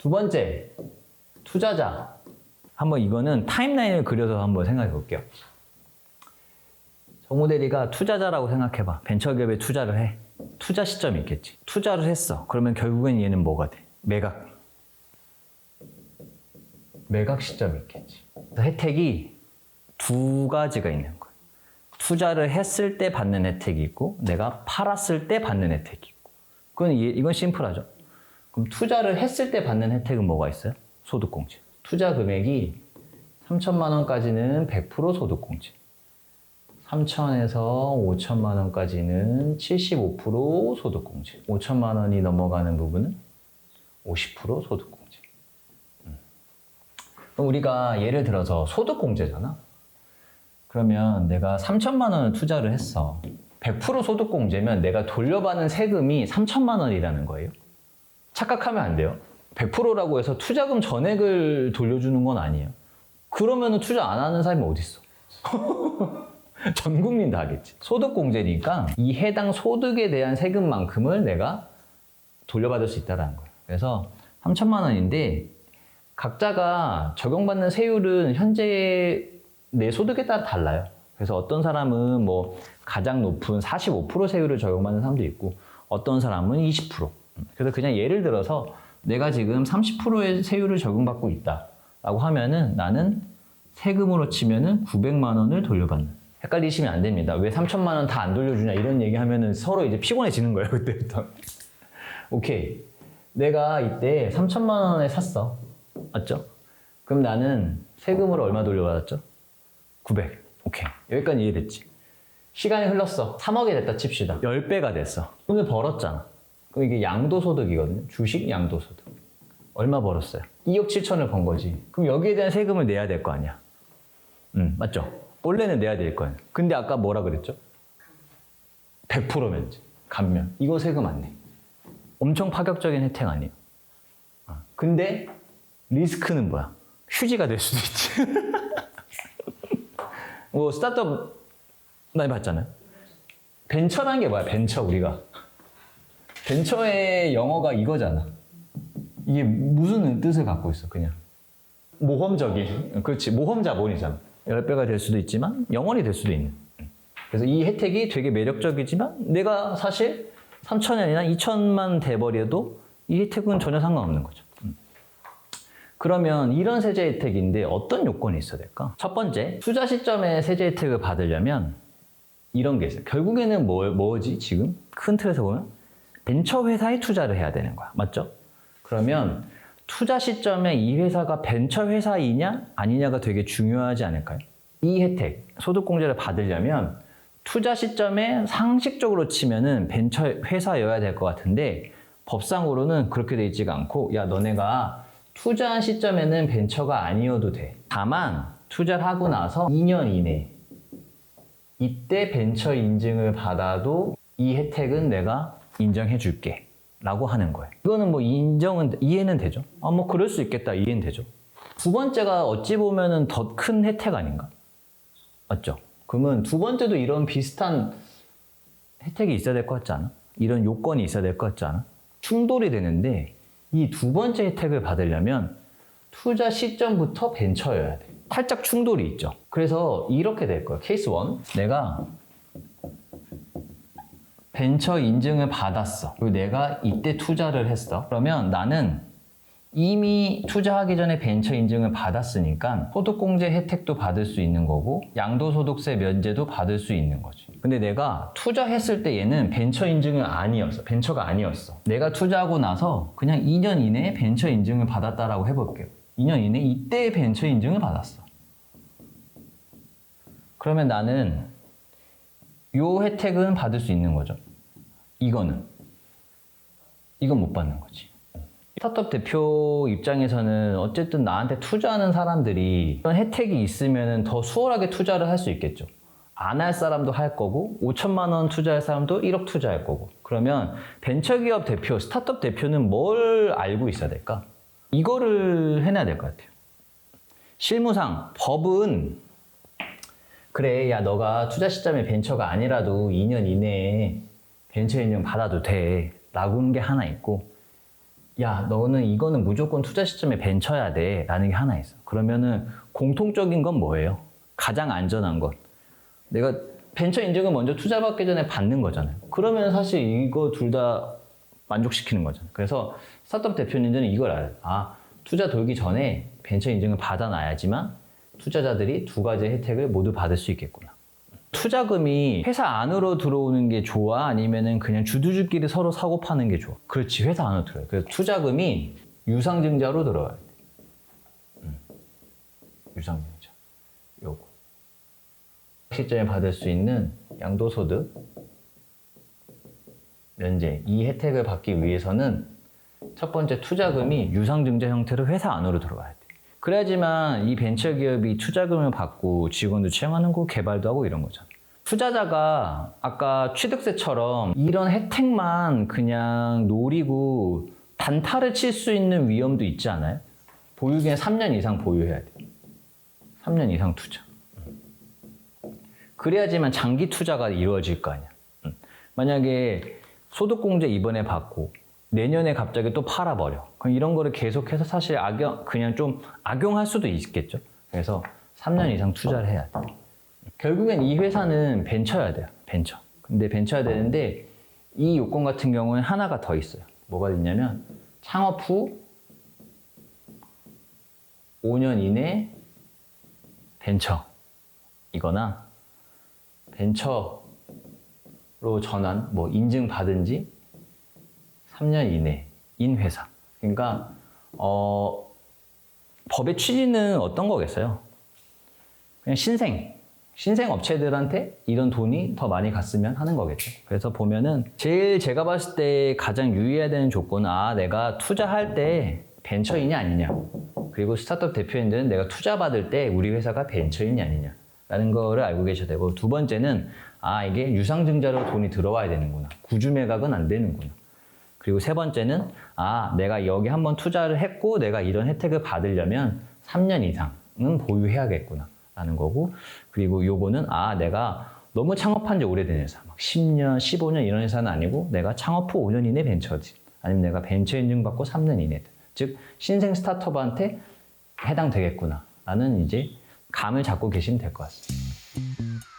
두 번째, 투자자. 한번 이거는 타임라인을 그려서 한번 생각해 볼게요. 정모 대리가 투자자라고 생각해봐. 벤처기업에 투자를 해. 투자 시점이 있겠지. 투자를 했어. 그러면 결국엔 얘는 뭐가 돼? 매각. 매각 시점이 있겠지. 혜택이 두 가지가 있는 거예요. 투자를 했을 때 받는 혜택이 있고, 내가 팔았을 때 받는 혜택이 있고. 그건 이- 이건 심플하죠. 그럼 투자를 했을 때 받는 혜택은 뭐가 있어요? 소득공제. 투자 금액이 3천만 원까지는 100% 소득공제. 3천에서 5천만 원까지는 75% 소득공제. 5천만 원이 넘어가는 부분은 50% 소득공제. 음. 그럼 우리가 예를 들어서 소득공제잖아. 그러면 내가 3천만 원을 투자를 했어. 100% 소득공제면 내가 돌려받는 세금이 3천만 원이라는 거예요. 착각하면 안 돼요. 100%라고 해서 투자금 전액을 돌려주는 건 아니에요. 그러면 투자 안 하는 사람이 어디 있어? 전 국민 다 하겠지. 소득공제니까 이 해당 소득에 대한 세금만큼을 내가 돌려받을 수 있다는 거예요. 그래서 3천만 원인데 각자가 적용받는 세율은 현재 내 소득에 따라 달라요. 그래서 어떤 사람은 뭐 가장 높은 45% 세율을 적용받는 사람도 있고 어떤 사람은 20%. 그래서 그냥 예를 들어서 내가 지금 30%의 세율을 적용받고 있다라고 하면은 나는 세금으로 치면은 900만 원을 돌려받는. 헷갈리시면 안 됩니다. 왜 3천만 원 다 안 돌려주냐 이런 얘기하면은 서로 이제 피곤해지는 거예요 그때부터. 오케이. 내가 이때 3천만 원에 샀어. 맞죠? 그럼 나는 세금으로 얼마 돌려받았죠? 900. 오케이. 여기까지 이해됐지? 시간이 흘렀어. 3억이 됐다 칩시다. 10배가 됐어. 돈을 벌었잖아. 이게 양도소득이거든요. 주식 양도소득. 얼마 벌었어요? 2억 7천을 번 거지. 그럼 여기에 대한 세금을 내야 될 거 아니야. 음, 맞죠? 원래는 내야 될 거예요. 근데 아까 뭐라 그랬죠? 100% 면제. 감면. 이거 세금 안 내. 엄청 파격적인 혜택 아니에요. 아, 근데 리스크는 뭐야? 휴지가 될 수도 있지. 뭐 스타트업 많이 봤잖아요. 벤처라는 게 뭐야? 벤처 우리가. 벤처의 영어가 이거잖아. 이게 무슨 뜻을 갖고 있어? 그냥 모험적인. 그렇지. 모험 자본이잖아. 10배가 될 수도 있지만 영원히 될 수도 있는. 그래서 이 혜택이 되게 매력적이지만 내가 사실 3천원이나 2천만 돼버려도 이 혜택은 전혀 상관없는 거죠. 음. 그러면 이런 세제 혜택인데 어떤 요건이 있어야 될까? 첫 번째, 투자 시점에 세제 혜택을 받으려면 이런 게 있어요. 결국에는 뭐, 뭐지, 지금? 큰 틀에서 보면? 벤처 회사에 투자를 해야 되는 거야. 맞죠? 그러면 투자 시점에 이 회사가 벤처 회사이냐, 아니냐가 되게 중요하지 않을까요? 이 혜택, 소득공제를 받으려면 투자 시점에 상식적으로 치면은 벤처 회사여야 될 것 같은데 법상으로는 그렇게 돼 있지가 않고 야 너네가 투자한 시점에는 벤처가 아니어도 돼. 다만 투자를 하고 나서 2년 이내 이때 벤처 인증을 받아도 이 혜택은 내가 인정해 줄게. 라고 하는 거예요. 이거는 뭐 인정은, 이해는 되죠. 아, 뭐 그럴 수 있겠다. 이해는 되죠. 두 번째가 어찌 보면은 더 큰 혜택 아닌가? 맞죠? 그러면 두 번째도 이런 비슷한 혜택이 있어야 될 것 같지 않아? 이런 요건이 있어야 될 것 같지 않아? 충돌이 되는데 이 두 번째 혜택을 받으려면 투자 시점부터 벤처여야 돼. 살짝 충돌이 있죠. 그래서 이렇게 될 거예요. 케이스 1. 내가 벤처 인증을 받았어. 그리고 내가 이때 투자를 했어. 그러면 나는 이미 투자하기 전에 벤처 인증을 받았으니까 소득공제 혜택도 받을 수 있는 거고 양도소득세 면제도 받을 수 있는 거지. 근데 내가 투자했을 때 얘는 벤처 인증은 아니었어. 벤처가 아니었어. 내가 투자하고 나서 그냥 2년 이내에 벤처 인증을 받았다라고 해볼게요. 2년 이내 이때 벤처 인증을 받았어. 그러면 나는 요 혜택은 받을 수 있는 거죠. 이거는. 이건 못 받는 거지. 스타트업 대표 입장에서는 어쨌든 나한테 투자하는 사람들이 이런 혜택이 있으면 더 수월하게 투자를 할 수 있겠죠. 안 할 사람도 할 거고, 5천만 원 투자할 사람도 1억 투자할 거고. 그러면 벤처기업 대표, 스타트업 대표는 뭘 알고 있어야 될까? 이거를 해놔야 될 것 같아요. 실무상, 법은 그래, 야, 너가 투자 시점에 벤처가 아니라도 2년 이내에 벤처 인증 받아도 돼. 라고 하는 게 하나 있고, 야, 너는 이거는 무조건 투자 시점에 벤처야 돼. 라는 게 하나 있어. 그러면은 공통적인 건 뭐예요? 가장 안전한 것. 내가 벤처 인증을 먼저 투자 받기 전에 받는 거잖아요. 그러면 사실 이거 둘 다 만족시키는 거잖아요. 그래서 스타트업 대표님들은 이걸 알아요. 아, 투자 돌기 전에 벤처 인증을 받아놔야지만 투자자들이 두 가지 혜택을 모두 받을 수 있겠구나. 투자금이 회사 안으로 들어오는 게 좋아? 아니면은 그냥 주주들끼리 서로 사고 파는 게 좋아? 그렇지, 회사 안으로 들어요. 그래서 투자금이 유상증자로 들어와야 돼. 음. 유상증자. 요거. 시점에 받을 수 있는 양도소득 면제 이 혜택을 받기 위해서는 첫 번째 투자금이 유상증자 형태로 회사 안으로 들어와야 돼. 그래야지만 이 벤처 기업이 투자금을 받고 직원도 채용하는 거 개발도 하고 이런 거잖아. 투자자가 아까 취득세처럼 이런 혜택만 그냥 노리고 단타를 칠 수 있는 위험도 있지 않아요? 보유기간 3년 이상 보유해야 돼. 3년 이상 투자. 그래야지만 장기 투자가 이루어질 거 아니야. 음. 만약에 소득공제 이번에 받고 내년에 갑자기 또 팔아버려. 이런 거를 계속해서 사실 악용, 그냥 좀 악용할 수도 있겠죠. 그래서 3년 이상 투자를 해야 돼. 결국엔 이 회사는 벤처여야 돼요. 벤처. 근데 벤처여야 되는데 이 요건 같은 경우는 하나가 더 있어요. 뭐가 있냐면 창업 후 5년 이내 벤처 이거나 벤처로 전환, 뭐 인증 받은 지 3년 이내인 회사. 그러니까 어, 법의 취지는 어떤 거겠어요? 그냥 신생, 신생 업체들한테 이런 돈이 더 많이 갔으면 하는 거겠죠. 그래서 보면은 제일 제가 봤을 때 가장 유의해야 되는 조건은 아 내가 투자할 때 벤처이냐 아니냐. 그리고 스타트업 대표인들은 내가 투자 받을 때 우리 회사가 벤처이냐 아니냐. 라는 거를 알고 계셔야 되고 두 번째는 아 이게 유상증자로 돈이 들어와야 되는구나. 구주 매각은 안 되는구나. 그리고 세 번째는 아 내가 여기 한번 투자를 했고 내가 이런 혜택을 받으려면 3년 이상은 보유해야겠구나 라는 거고 그리고 요거는 아 내가 너무 창업한 지 오래된 회사 막 10년 15년 이런 회사는 아니고 내가 창업 후 5년 이내 벤처지 아니면 내가 벤처 인증 받고 3년 이내 즉 신생 스타트업한테 해당되겠구나 라는 이제 감을 잡고 계시면 될 것 같습니다